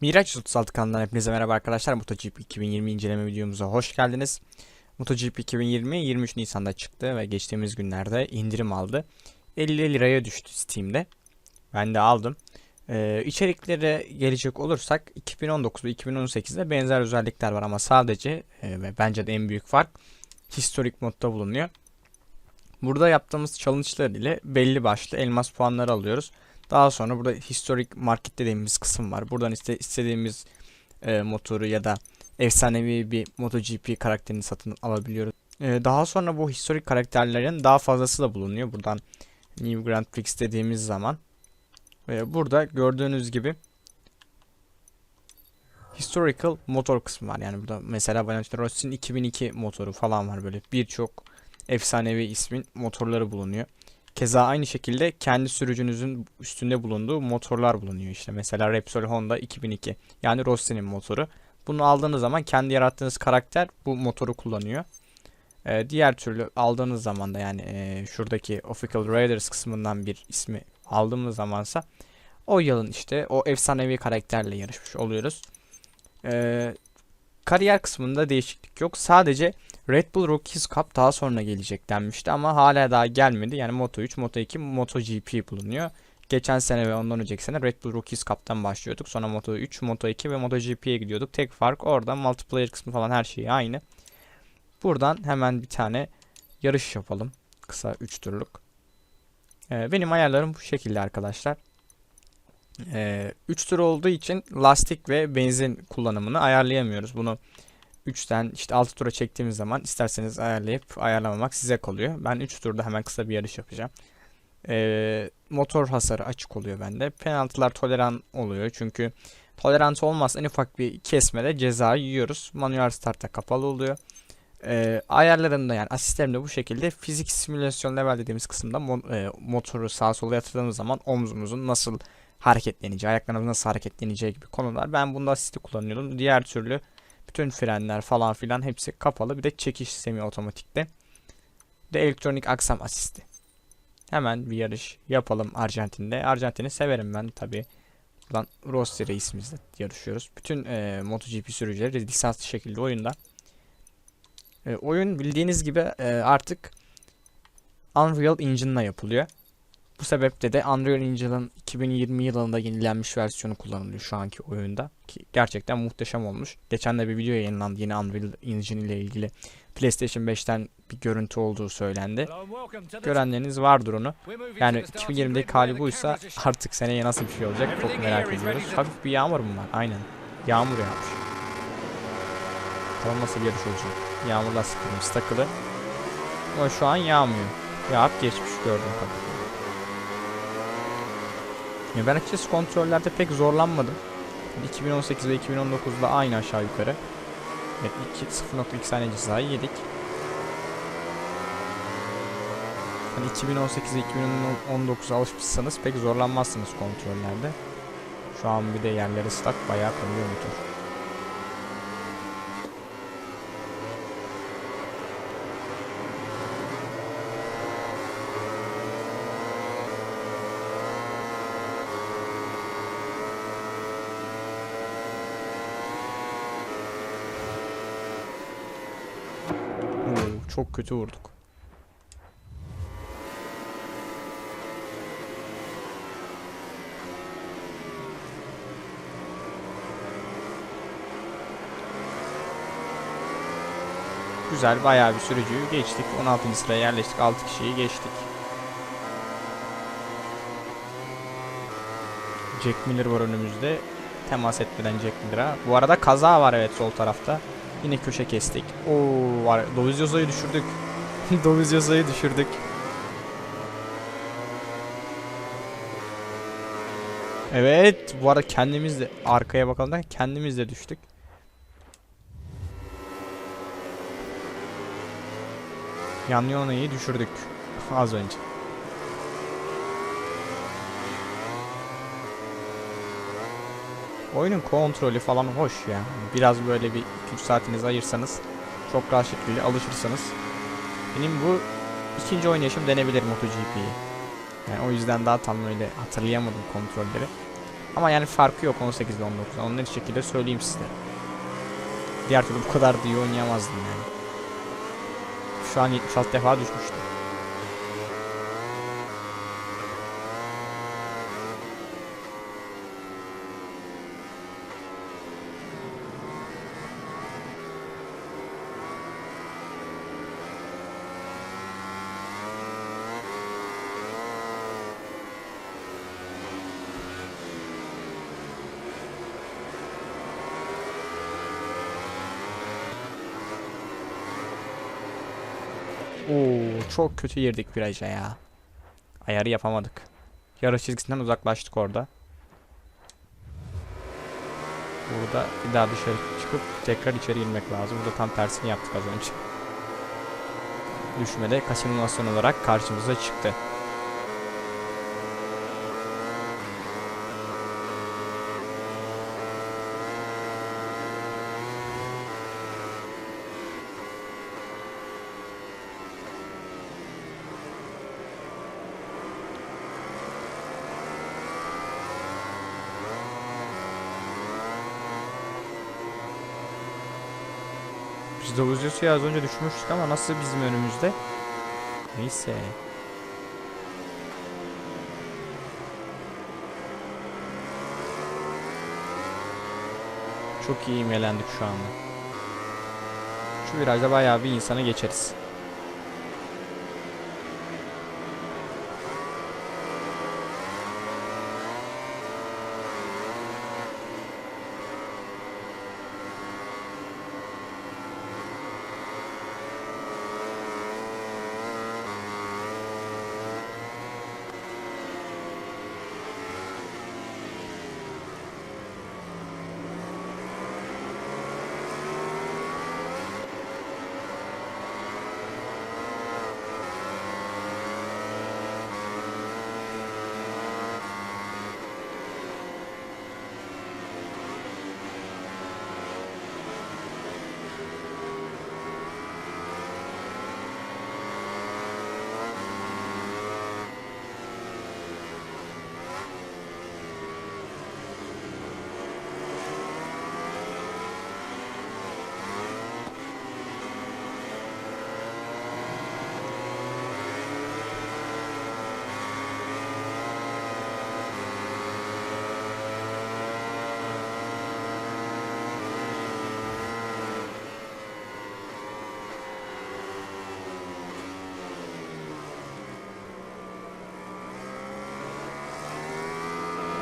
Miraç 36 kanalından hepinize merhaba arkadaşlar. MotoGP 2020 inceleme videomuza hoş geldiniz. MotoGP 2020 23 Nisan'da çıktı ve geçtiğimiz günlerde indirim aldı. 50 liraya düştü Steam'de. Ben de aldım. Ee, içeriklere gelecek olursak 2019 ve 2018'de benzer özellikler var ama sadece e, ve bence de en büyük fark historik modda bulunuyor. Burada yaptığımız challenge'lar ile belli başlı elmas puanları alıyoruz. Daha sonra burada historic market dediğimiz kısım var. Buradan iste, istediğimiz e, motoru ya da efsanevi bir MotoGP karakterini satın alabiliyoruz. E, daha sonra bu historic karakterlerin daha fazlası da bulunuyor. Buradan New Grand Prix dediğimiz zaman. Ve burada gördüğünüz gibi historical motor kısmı var. Yani burada mesela Valentino Rossi'nin 2002 motoru falan var böyle birçok efsanevi ismin motorları bulunuyor. Keza aynı şekilde kendi sürücünüzün üstünde bulunduğu motorlar bulunuyor işte. Mesela Repsol Honda 2002 yani Rossi'nin motoru. Bunu aldığınız zaman kendi yarattığınız karakter bu motoru kullanıyor. Ee, diğer türlü aldığınız zaman da yani e, şuradaki Official Raiders kısmından bir ismi aldığımız zamansa o yılın işte o efsanevi karakterle yarışmış oluyoruz. Ee, kariyer kısmında değişiklik yok. Sadece Red Bull Rookies Cup daha sonra gelecek denmişti ama hala daha gelmedi. Yani Moto 3, Moto 2, Moto GP bulunuyor. Geçen sene ve ondan önceki sene Red Bull Rookies Cup'tan başlıyorduk. Sonra Moto 3, Moto 2 ve Moto GP'ye gidiyorduk. Tek fark orada multiplayer kısmı falan her şey aynı. Buradan hemen bir tane yarış yapalım. Kısa 3 turluk. Ee, benim ayarlarım bu şekilde arkadaşlar. 3 ee, tur olduğu için lastik ve benzin kullanımını ayarlayamıyoruz. Bunu 3'ten işte 6 tura çektiğimiz zaman isterseniz ayarlayıp ayarlamamak size kalıyor. Ben 3 turda hemen kısa bir yarış yapacağım. Ee, motor hasarı açık oluyor bende. Penaltılar toleran oluyor çünkü tolerant olmaz en ufak bir kesmede ceza yiyoruz. Manuel startta kapalı oluyor. Ee, ayarlarında yani asistlerimde bu şekilde fizik simülasyon level dediğimiz kısımda mo e, motoru sağa sola yatırdığımız zaman omzumuzun nasıl hareketleneceği, ayaklarımızın nasıl hareketleneceği gibi konular. Ben bunda asisti kullanıyordum. Diğer türlü bütün frenler falan filan hepsi kapalı. Bir de çekiş sistemi otomatikte. Bir de elektronik aksam asisti. Hemen bir yarış yapalım Arjantin'de. Arjantin'i severim ben tabi. Buradan Rossi reisimizle yarışıyoruz. Bütün e, MotoGP sürücüleri lisanslı şekilde oyunda. E, oyun bildiğiniz gibi e, artık Unreal Engine'la yapılıyor. Bu sebeple de Unreal Engine'ın 2020 yılında yenilenmiş versiyonu kullanılıyor şu anki oyunda. Ki gerçekten muhteşem olmuş. Geçen de bir video yayınlandı yine Unreal Engine ile ilgili. PlayStation 5'ten bir görüntü olduğu söylendi. Görenleriniz vardır onu. Yani 2020'deki hali buysa artık seneye nasıl bir şey olacak çok merak ediyoruz. Hafif bir yağmur mu var? Aynen. Yağmur yağmış. Bakalım nasıl bir yarış olacak. Yağmur lastiklerimiz takılı. Ama şu an yağmıyor. Yağıp geçmiş gördüğüm kadarıyla. Ya ben açıkçası kontrollerde pek zorlanmadım. 2018 ve 2019'da aynı aşağı yukarı. Evet 0.2 saniye cezayı yedik. Hani 2018 ve 2019'a alışmışsanız pek zorlanmazsınız kontrollerde. Şu an bir de yerleri ıslak bayağı kanıyor motor. Oo, çok kötü vurduk. Güzel bayağı bir sürücüyü geçtik. 16. sıraya yerleştik. 6 kişiyi geçtik. Jack Miller var önümüzde. Temas etmeden Jack Miller'a. Bu arada kaza var evet sol tarafta. Yine köşe kestik. Oo var. Doviziosa'yı düşürdük. Doviziosa'yı düşürdük. Evet, bu arada kendimiz de arkaya bakalım da kendimiz de düştük. Yanyona'yı düşürdük az önce. Oyunun kontrolü falan hoş ya. Biraz böyle bir 2-3 saatinizi ayırsanız çok rahat şekilde alışırsanız. Benim bu ikinci oynayışım denebilir MotoGP'yi. Yani o yüzden daha tam öyle hatırlayamadım kontrolleri. Ama yani farkı yok 18 ile 19. Onu net şekilde söyleyeyim size. Diğer türlü bu kadar da iyi oynayamazdım yani. Şu an 76 defa düşmüştüm. Oo, çok kötü girdik viraja ya. Ayarı yapamadık. Yarış çizgisinden uzaklaştık orada. Burada bir daha dışarı çıkıp tekrar içeri girmek lazım. Burada tam tersini yaptık az önce. Düşmede kaçınılmazson olarak karşımıza çıktı. Biz Dovuzyos'u az önce düşmüştük ama nasıl bizim önümüzde? Neyse. Çok iyi imgelendik şu anda. Şu virajda bayağı bir insanı geçeriz.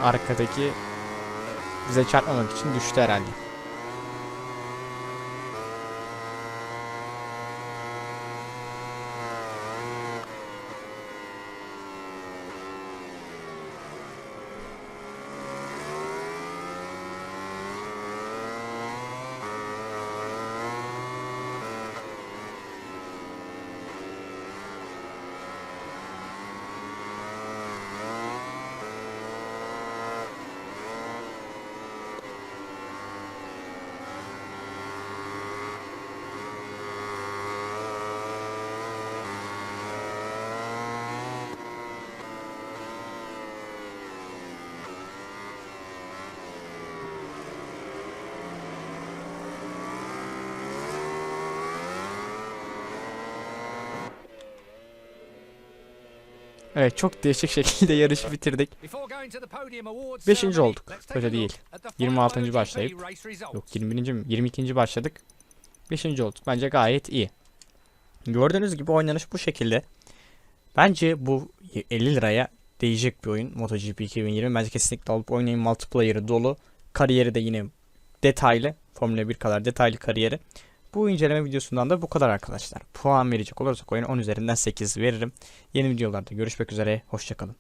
Arkadaki bize çarpmamak için düştü herhalde. Evet çok değişik şekilde yarışı bitirdik. Beşinci olduk. Kötü değil. 26. 26. başlayıp-. Yok 20. mi? 22. başladık. 5. olduk. Bence gayet iyi. Gördüğünüz gibi oynanış bu şekilde. Bence bu 50 liraya değecek bir oyun. MotoGP 2020. Bence kesinlikle alıp oynayın. Multiplayer'ı dolu. Kariyeri de yine detaylı. Formula 1 kadar detaylı kariyeri. Bu inceleme videosundan da bu kadar arkadaşlar. Puan verecek olursak oyuna 10 üzerinden 8 veririm. Yeni videolarda görüşmek üzere. Hoşçakalın.